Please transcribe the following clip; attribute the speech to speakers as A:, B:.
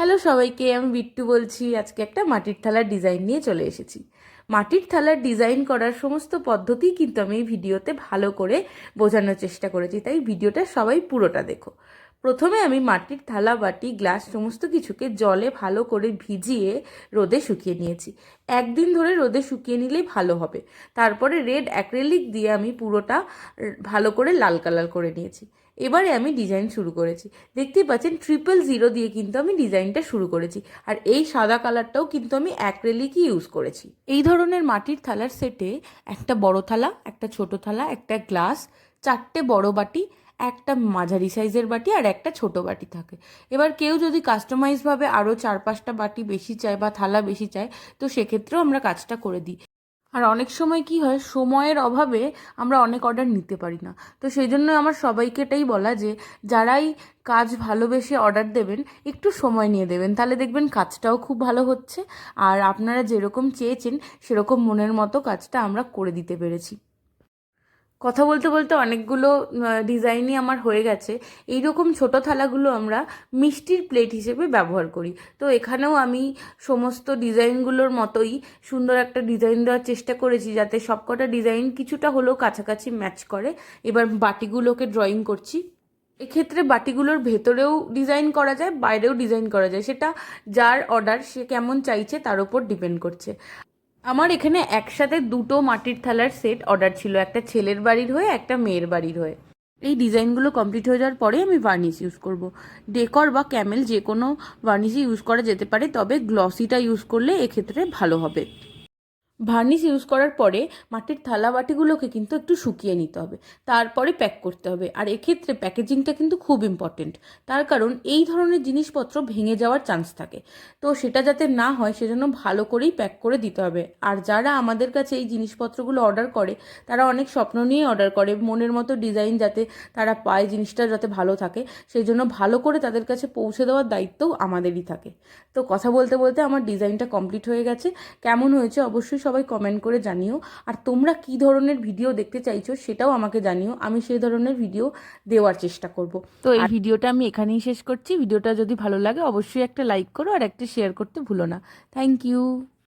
A: Hello সবাইকে, আমি বিট্টু বলছি। আজকে একটা মাটির থালার ডিজাইন নিয়ে চলে এসেছি। মাটির থালার ডিজাইন করার সমস্ত পদ্ধতি কিন্তু আমি এই ভিডিওতে ভালো করে বোঝানোর চেষ্টা করেছি, তাই ভিডিওটা সবাই পুরোটা দেখো। প্রথমে আমি মাটির থালা, বাটি, গ্লাস সমস্ত কিছুকে জলে ভালো করে ভিজিয়ে রোদে শুকিয়ে নিয়েছি। একদিন ধরে রোদে শুকিয়ে নিলেই ভালো হবে। তারপরে রেড অ্যাক্রেলিক দিয়ে আমি পুরোটা ভালো করে লাল কালার করে নিয়েছি। এবারে আমি ডিজাইন শুরু করেছি। দেখতেই পাচ্ছেন ট্রিপল জিরো দিয়ে কিন্তু আমি ডিজাইনটা শুরু করেছি। আর এই সাদা কালারটাও কিন্তু আমি অ্যাক্রেলিকই ইউজ করেছি। এই ধরনের মাটির থালার সেটে একটা বড় থালা, একটা ছোট থালা, একটা গ্লাস, চারটে বড় বাটি একটা মাঝারি সাইজের বাটি আর একটা ছোট বাটি থাকে। এবার কেউ যদি কাস্টমাইজভাবে আরও চার পাঁচটা বাটি বেশি চায় বা থালা বেশি চায়, তো সেক্ষেত্রেও আমরা কাজটা করে দিই। আর অনেক সময় কি হয়, সময়ের অভাবে আমরা অনেক অর্ডার নিতে পারি না। তো সেই জন্য আমার সবাইকে এটাই বলা যে, যারাই কাজ ভালোবেসে অর্ডার দেবেন, একটু সময় নিয়ে দেবেন। তাহলে দেখবেন কাজটাও খুব ভালো হচ্ছে। আর আপনারা যেরকম চেয়েছেন, সেরকম মনের মতো কাজটা আমরা করে দিতে পেরেছি। কথা বলতে বলতে অনেকগুলো ডিজাইনই আমার হয়ে গেছে। এই রকম ছোটো থালাগুলো আমরা মিষ্টির প্লেট হিসেবে ব্যবহার করি। তো এখানেও আমি সমস্ত ডিজাইনগুলোর মতোই সুন্দর একটা ডিজাইন দেওয়ার চেষ্টা করেছি যাতে সবকটা ডিজাইন কিছুটা হলেও কাছাকাছি ম্যাচ করে। এবার বাটিগুলোকে ড্রয়িং করছি। এক্ষেত্রে বাটিগুলোর ভেতরেও ডিজাইন করা যায়, বাইরেও ডিজাইন করা যায়। সেটা যার অর্ডার সে কেমন চাইছে তার উপর ডিপেন্ড করছে। আমার এখানে একসাথে দুটো মাটির থালার সেট অর্ডার ছিল, একটা ছেলের বাড়ির হয়ে, একটা মেয়ের বাড়ির হয়ে। এই ডিজাইনগুলো কমপ্লিট হয়ে যাওয়ার পরে আমি ভার্নিশ ইউজ করব। ডেকর বা ক্যামেল যে কোনো ভার্নিশই ইউজ করা যেতে পারে, তবে গ্লসিটা ইউজ করলে এক্ষেত্রে ভালো হবে। ভার্নিশ ইউজ করার পরে মাটির থালা বাটিগুলোকে কিন্তু একটু শুকিয়ে নিতে হবে। তারপরে প্যাক করতে হবে। আর এক্ষেত্রে প্যাকেজিংটা কিন্তু খুব ইম্পর্টেন্ট তার কারণ এই ধরনের জিনিসপত্র ভেঙে যাওয়ার চান্স থাকে। তো সেটা যাতে না হয়, সেজন্য ভালো করেই প্যাক করে দিতে হবে। আর যারা আমাদের কাছে এই জিনিসপত্রগুলো অর্ডার করে, তারা অনেক স্বপ্ন নিয়ে অর্ডার করে। মনের মতো ডিজাইন যাতে তারা পায়, জিনিসটা যাতে ভালো থাকে। সেই জন্য ভালো করে তাদের কাছে পৌঁছে দেওয়ার দায়িত্বও আমাদেরই থাকে। তো কথা বলতে বলতে আমার ডিজাইনটা কমপ্লিট হয়ে গেছে। কেমন হয়েছে অবশ্যই সবাই কমেন্ট করে জানিও। আর তোমরা কি ধরনের ভিডিও দেখতে চাইছো সেটাও আমাকে জানিও। আমি সেই ধরনের ভিডিও দেওয়ার চেষ্টা করব। তো এই ভিডিওটা আমি এখানেই শেষ করছি। ভিডিওটা যদি ভালো লাগে অবশ্যই একটা লাইক করো আর একটা শেয়ার করতে ভুলো না। Thank you